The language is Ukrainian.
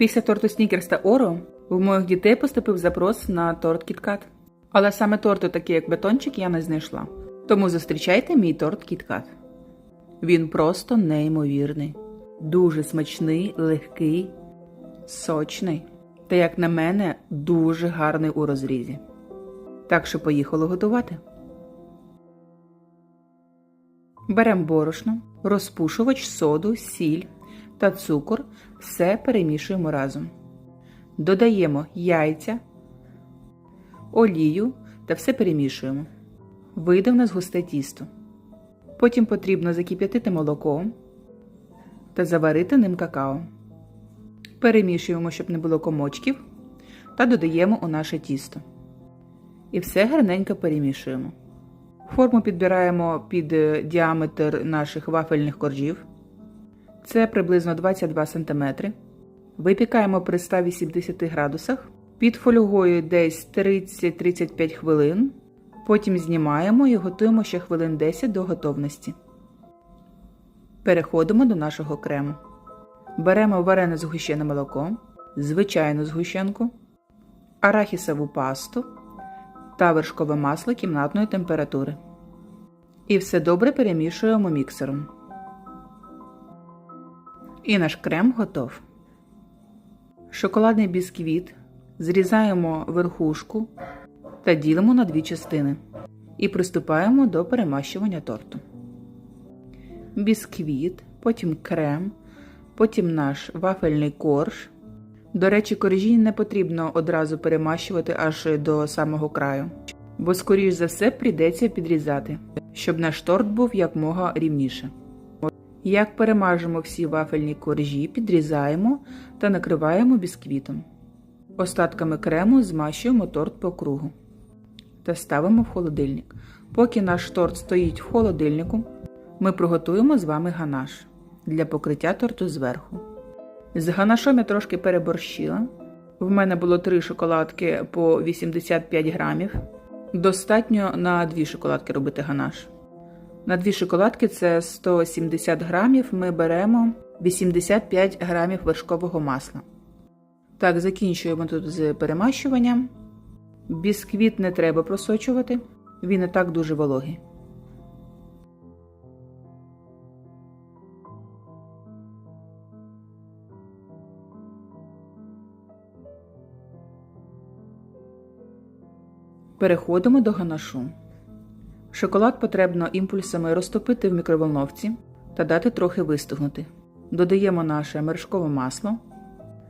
Після торту Снікерс та Оро в моїх дітей поступив запрос на торт Кіткат. Але саме торту, такі як бетончик, я не знайшла. Тому зустрічайте мій торт Кіткат. Він просто неймовірний, дуже смачний, легкий, сочний та, як на мене, дуже гарний у розрізі. Так що поїхали готувати. Беремо борошно, розпушувач, соду, сіль та цукор, все перемішуємо разом. Додаємо яйця, олію та все перемішуємо. Вийде в нас густе тісто. Потім потрібно закип'ятити молоко та заварити ним какао. Перемішуємо, щоб не було комочків, та додаємо у наше тісто. І все гарненько перемішуємо. Форму підбираємо під е, діаметр наших вафельних коржів. Це приблизно 22 см. Випікаємо при 180 градусах. Під фольгою десь 30-35 хвилин. Потім знімаємо і готуємо ще хвилин 10 до готовності. Переходимо до нашого крему. Беремо варене згущене молоко, звичайну згущенку, арахісову пасту та вершкове масло кімнатної температури. І все добре перемішуємо міксером. І наш крем готов. Шоколадний бісквіт зрізаємо верхушку та ділимо на дві частини. І приступаємо до перемащування торту. Бісквіт, потім крем, потім наш вафельний корж. До речі, коржі не потрібно одразу перемащувати аж до самого краю, бо, скоріш за все, прийдеться підрізати, щоб наш торт був якмога рівніше. Як перемажемо всі вафельні коржі, підрізаємо та накриваємо бісквітом. Остатками крему змащуємо торт по кругу та ставимо в холодильник. Поки наш торт стоїть в холодильнику, ми приготуємо з вами ганаш для покриття торту зверху. З ганашом я трошки переборщила. В мене було 3 шоколадки по 85 грамів. Достатньо на 2 шоколадки робити ганаш. На 2 шоколадки це 170 грамів. Ми беремо 85 грамів вершкового масла. Так, закінчуємо тут з перемащуванням. Бісквіт не треба просочувати, він і так дуже вологий. Переходимо до ганашу. Шоколад потрібно імпульсами розтопити в мікроволновці та дати трохи вистигнути. Додаємо наше мершкове масло